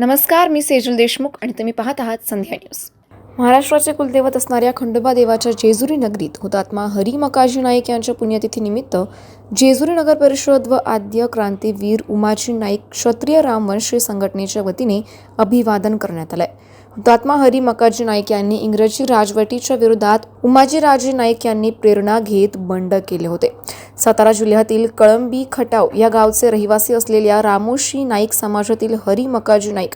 नमस्कार मी सेजल देशमुख आणि तुम्ही पाहत आहात संध्या न्यूज. महाराष्ट्राचे कुलदैवत असणाऱ्या खंडोबा देवाच्या जेजुरी नगरीत हुतात्मा हरी मकाजी नाईक यांच्या पुण्यतिथीनिमित्त जेजुरी नगर परिषद व आद्य क्रांतीवीर उमाजी नाईक क्षत्रिय रामवंशी संघटनेच्या वतीने अभिवादन करण्यात आलंय. हुतात्मा हरी मकाजी नाईक यांनी इंग्रजी राजवटीच्या विरोधात उमाजीराजे नाईक यांनी प्रेरणा घेत बंड केले होते. सातारा जिल्ह्यातील कळंबी खटाव या गावचे रहिवासी असलेल्या रामोशी नाईक समाजातील हरी मकाजी नाईक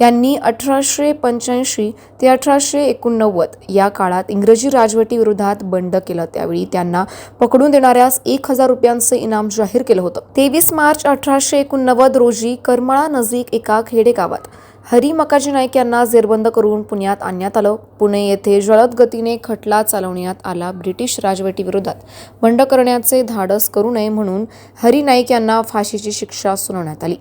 यांनी अठराशे पंच्याऐंशी ते अठराशे एकोणनव्वद या काळात इंग्रजी राजवटीविरोधात बंड केलं. त्यावेळी त्यांना पकडून देणाऱ्यास एक हजार रुपयांचे इनाम जाहीर केलं होतं. तेवीस मार्च अठराशे एकोणनव्वद रोजी करमळा नजीक एका खेडेगावात हरी मकाजी नाईक यांना जेरबंद करून पुण्यात आणण्यात आलं. पुणे येथे जलद गतीने खटला चालवण्यात आला ब्रिटिश राजवटीविरोधात. बंड करण्याचे धाडस करू नये म्हणून हरी नाईक यांना फाशीची शिक्षा सुनावण्यात आली.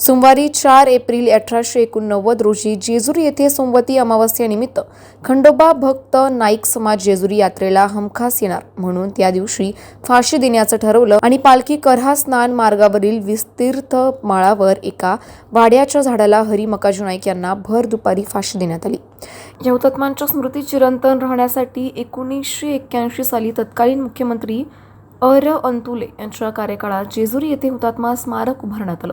सोमवारी चार एप्रिल अठराशे एकोणनव्वद रोजी जेजुरी येथे सोमवती अमावस्यानिमित्त खंडोबा भक्त नाईक समाज जेजुरी यात्रेला हमखास येणार. म्हणून त्या दिवशी फाशी देण्याचं ठरवलं आणि पालखी करहा स्नान मार्गावरील विस्तीर्थ माळावर एका वाड्याच्या झाडाला हरी मकाजू नाईक यांना भर दुपारी फाशी देण्यात आली. या स्मृती चिरंतन राहण्यासाठी एकोणीसशे एक्क्याऐंशी साली तत्कालीन मुख्यमंत्री अर अंतुले यांच्या कार्यकाळात जेजुरी येथे हुतात्मा स्मारक उभारण्यात आलं.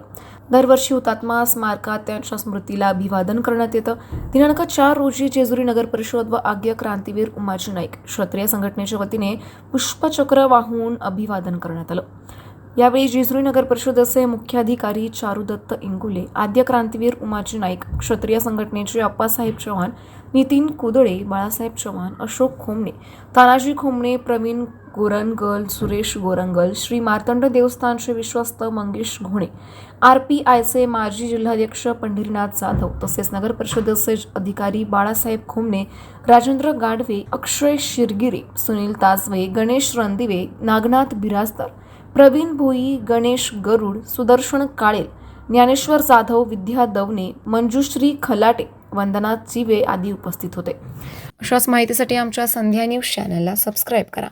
दरवर्षी हुतात्मा स्मारकात त्यांच्या स्मृतीला अभिवादन करण्यात येतं. दिनांक चार रोजी जेजुरी नगर परिषद व आग्य क्रांतीवीर उमाजी नाईक क्षत्रिय संघटनेच्या वतीने पुष्पचक्र वाहून अभिवादन करण्यात आलं. यावेळी जेजुरी नगर परिषदेचे मुख्याधिकारी चारुदत्त इंगुले आद्य क्रांतीवीर उमाजी नाईक क्षत्रिय संघटनेचे अप्पासाहेब चव्हाण नितीन कुदळे बाळासाहेब चव्हाण अशोक खोमणे तानाजी खोमणे प्रवीण गोरंगल सुरेश गोरंगल श्री मार्तंड देवस्थान श्री विश्वस्त मंगेश घोणे आर पी आयचे माजी जिल्हाध्यक्ष पंढरीनाथ जाधव तसेच नगर परिषदेचे अधिकारी बाळासाहेब खोमणे राजेंद्र गाडवे अक्षय शिरगिरे सुनील ताजवे गणेश रणदिवे नागनाथ बिराजदार प्रवीण भोई गणेश गरुड सुदर्शन काळेल ज्ञानेश्वर जाधव विद्या दवने मंजुश्री खलाटे वंदना चिवे आदी उपस्थित होते. अशाच माहितीसाठी आमच्या संध्या न्यूज चॅनलला सबस्क्राईब करा.